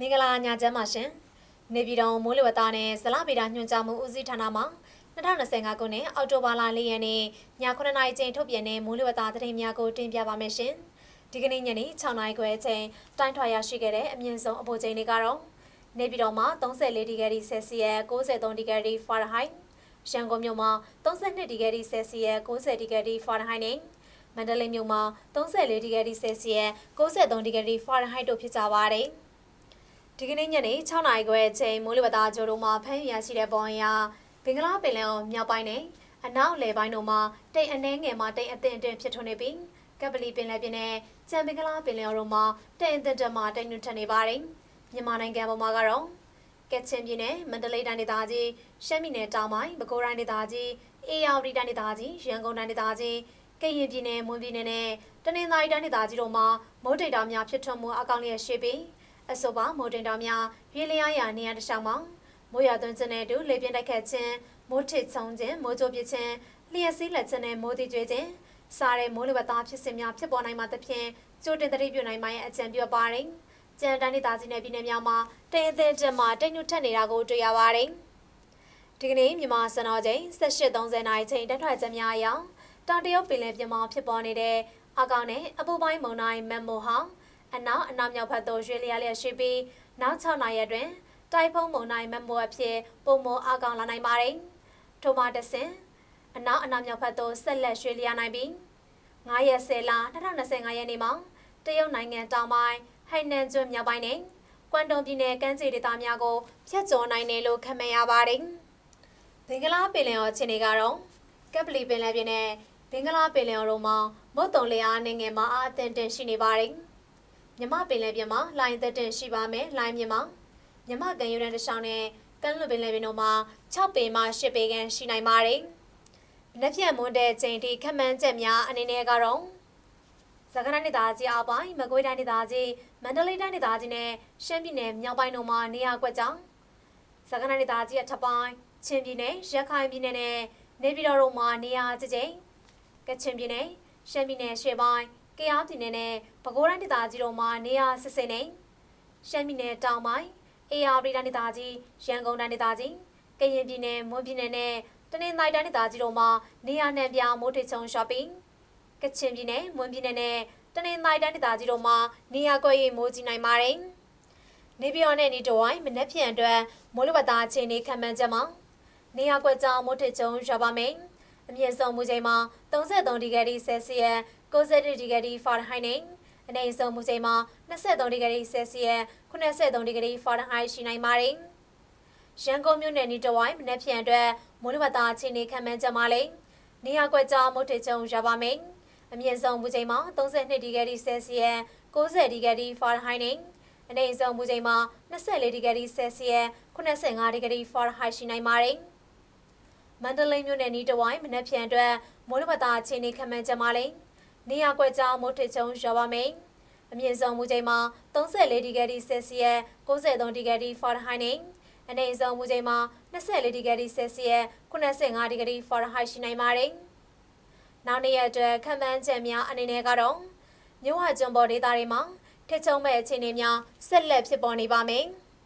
မင်္ဂလာညချမ်းပါရှင်နေပြည်တော်မိုးလေဝသနဲ့ဇလဗေဒညွှန်ကြားမှုဦးစီးဌာနမှ2025ခုနှစ်အောက်တိုဘာလ၄ရက်နေ့ည9:00နာရီချိန်ထုတ်ပြန်တဲ့မိုးလေဝသသတင်းများကိုတင်ပြပါမယ်ရှင်ဒီကနေ့ညနေ6:00နာရီခွဲအချိန်တိုင်းထွာရရှိခဲ့တဲ့အမြင့်ဆုံးအပူချိန်တွေကတော့နေပြည်တော်မှာ34ဒီဂရီဆယ်စီယပ်63ဒီဂရီဖာရင်ဟိုက်ရန်ကုန်မြို့မှာ32ဒီဂရီဆယ်စီယပ်90ဒီဂရီဖာရင်ဟိုက်နဲ့မန္တလေးမြို့မှာ34ဒီဂရီဆယ်စီယပ်63ဒီဂရီဖာရင်ဟိုက်တို့ဖြစ်ကြပါတယ်။ ဒီကနေ့ညနေ6နာရီခွဲအချိန်မိုးလေဝသကြိုးတို့မှာဖမ်းရရှိတဲ့ပုံအရဘင်္ဂလားပင်လယ်အော်မြောက်ပိုင်းနဲ့အနောက်လေပိုင်းတို့မှာတိတ်အနှဲငယ်မှာတိတ်အသင့်အတင့်ဖြစ်ထွန်းနေပြီးကပလီပင်လယ်ပြင်နဲ့ကြံဘင်္ဂလားပင်လယ်အော်တို့မှာတိတ်အသင့်တက်မှာတိတ်ညွတ်ထနေပါတယ်။မြန်မာနိုင်ငံပေါ်မှာကတော့ကက်ချင်ပြည်နယ်မန္တလေးတိုင်းဒေသကြီးရှမ်းပြည်နယ်တောင်ပိုင်းပဲခူးတိုင်းဒေသကြီးအေရဝတီတိုင်းဒေသကြီးရန်ကုန်တိုင်းဒေသကြီးကရင်ပြည်နယ်မွန်ပြည်နယ်နဲ့တနင်္သာရီတိုင်းဒေသကြီးတို့မှာမိုးတိတ်တာများဖြစ်ထွန်းမှုအကောင့်လျက်ရှိပြီး အဆိုပါမိုးတိတ်တာများရေလျားရာနေရာတစ်လျှောက်မှာမိုးရွာသွန်းခြင်းနဲ့အတူလေပြင်းတိုက်ခတ်ခြင်းမိုးထစ်ချုံခြင်းမိုးကြိုးပစ်ခြင်းလျှက်စီးလက်ခြင်းနဲ့မိုးတိကျွေးခြင်းစားတဲ့မိုးလေဝသဖြစ်စဉ်များဖြစ်ပေါ်နိုင်မှာသဖြင့်ကြိုတင်သတိပြုနိုင်မှရဲ့အကြံပြုပါတယ်။ကြံတန်းဒေသကြီးနယ်ပြည်နယ်များမှာတိမ်အသင်းတက်မှာတိမ်ညွတ်ထက်နေတာကိုတွေ့ရပါတယ်။ဒီကနေ့မြန်မာစံတော်ချိန်18:30နာရီချိန်တက်ထွက်ချက်များအရတောင်တရုတ်ပင်လယ်ပြင်မှာဖြစ်ပေါ်နေတဲ့အကောင်နဲ့အပူပိုင်းမုန်တိုင်းမန်မိုဟာ အနောက်အနောက်မြောက်ဘက်သို့ရွှေ့လျားလျက်ရှိပြီးနောက်6နာရီအတွင်းတိုင်ဖုန်းမုန်တိုင်းမန်မိုအဖြစ်ပုံမအကောင်လာနိုင်ပါတယ်။ထို့မှတဆင်အနောက်အနောက်မြောက်ဘက်သို့ဆက်လက်ရွှေ့လျားနိုင်ပြီး9ရက်10လ2025ရက်နေ့မှာတရုတ်နိုင်ငံတောင်ပိုင်းဟိုင်နန်ကျွန်းမြောက်ပိုင်းနဲ့ကွမ်တုံပြည်နယ်ကမ်းခြေဒေသများကိုဖျက်ကျော်နိုင်တယ်လို့ခန့်မှန်းရပါတယ်။ဘင်္ဂလားပင်လယ်အော်ခြေနေကတော့ကပ်ပလီပင်လယ်ပြင်နဲ့ဘင်္ဂလားပင်လယ်အော်တို့မှာမုတ်တုံလျာနိုင်ငံမှာအာအသင့်တင်ရှိနေပါတယ်။ မြမပင်လယ်ပြင်မှာလိုင်းသက်တင်ရှိပါမယ်။လိုင်းမြမှာမြမကန်ယူရန်တစ်ချောင်းနဲ့ကမ်းလွန်ပင်လယ်ပြင်တို့မှာ6ပေမှ10ပေခန့်ရှိနိုင်ပါတယ်။လက်ဖြတ်မွန်းတဲ့ချိန်ထိခက်မှန်းချက်များအနေနဲ့ကတော့စကရနေသားကြီးအပိုင်းမကွေးတိုင်းဒေသကြီးမန္တလေးတိုင်းဒေသကြီးနဲ့ရှမ်းပြည်နယ်မြောက်ပိုင်းတို့မှာနေရာကွက်ကြောင်းစကရနေသားကြီးအထက်ပိုင်းချင်းပြည်နယ်ရခိုင်ပြည်နယ်နဲ့နေပြည်တော်တို့မှာနေရာကျကျကချင်ပြည်နယ်ရှမ်းပြည်နယ်ရှေ့ပိုင်း ကယားပြည်နယ်နဲ့ပဲခူးတိုင်းဒေသကြီးတို့မှာနေရာစစ်စစ်နဲ့ရှမ်းပြည်နယ်တောင်ပိုင်းအေရပြည်တိုင်းဒေသကြီးရန်ကုန်တိုင်းဒေသကြီးကရင်ပြည်နယ်မွန်ပြည်နယ်နဲ့တနင်္သာရီတိုင်းဒေသကြီးတို့မှာနေရာနှံပြမိုးထချုံ shopping ကချင်ပြည်နယ်မွန်ပြည်နယ်နဲ့တနင်္သာရီတိုင်းဒေသကြီးတို့မှာနေရာကွက်ရိပ်မိုးကြီးနိုင်ပါတယ်။နေပြည်တော်နဲ့နေတဝိုင်းမနက်ဖြန်အတွက်မိုးလေဝသအခြေအနေခန့်မှန်းချက်မှာနေရာကွက်ကြောင်မိုးထချုံရွာပါမယ်။အမြင့်ဆုံးမူချိန်မှာ33ဒီဂရီဆယ်စီယ ပ်90ဒီဂရီဖာရင်ဟိုက်နဲ့အနည်းဆုံးမူချိန်မှာ23ဒီဂရီဆယ်စီယပ်83ဒီဂရီဖာရင်ဟိုက်ရှိနိုင်ပါတယ်။ရန်ကုန်မြို့နယ်နေတဝိုင်းမနက်ဖြန်အတွက်မိုးလေဝသအခြေအနေခန့်မှန်းချက်မှာလည်းနေရာကွက်ကြောင်မိုးထချုံရွာပါမယ်။အမြင့်ဆုံးမူချိန်မှာ32ဒီဂရီဆယ်စီယပ်90ဒီဂရီဖာရင်ဟိုက်နဲ့အနည်းဆုံးမူချိန်မှာ24ဒီဂရီဆယ်စီယပ်85ဒီဂရီဖာရင်ဟိုက်ရှိနိုင်ပါတယ်။မန္တလေးမြို့နယ်နီးတဝိုင်းမနက်ဖြန်အတွက်မိုးလေဝသအခြေအနေခန့်မှန်းချက်မှာလည်း နေရာကွက်ကြောင်မိုးထချုံရွာပါမယ်။အမြင့်ဆုံးမူချိန်မှာ34ဒီဂရီဆယ်စီယပ်93ဒီဂရီဖာရင်ဟိုက်နဲ့အနည်းဆုံးမူချိန်မှာ24ဒီဂရီဆယ်စီယပ်85ဒီဂရီဖာရင်ဟိုက်ရှိနိုင်ပါတယ်။နောက်နေ့ရက်အတွက်ခံမှန်းချက်များအနေနဲ့ကတော့မြို့ဝကျွန်းပေါ်ဒေသတွေမှာထစ်ချုံမဲ့အခြေအနေများဆက်လက်ဖြစ်ပေါ်နေပါမယ်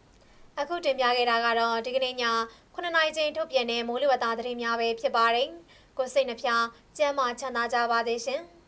။အခုတင်ပြခဲ့တာကတော့ဒီကနေ့ည9နာရီချိန်ထုတ်ပြန်တဲ့မိုးလေဝသသတင်းများပဲဖြစ်ပါတယ်။ကိုစိတ်နှဖျားကျမ်းမာချမ်းသာကြပါသေးရှင်။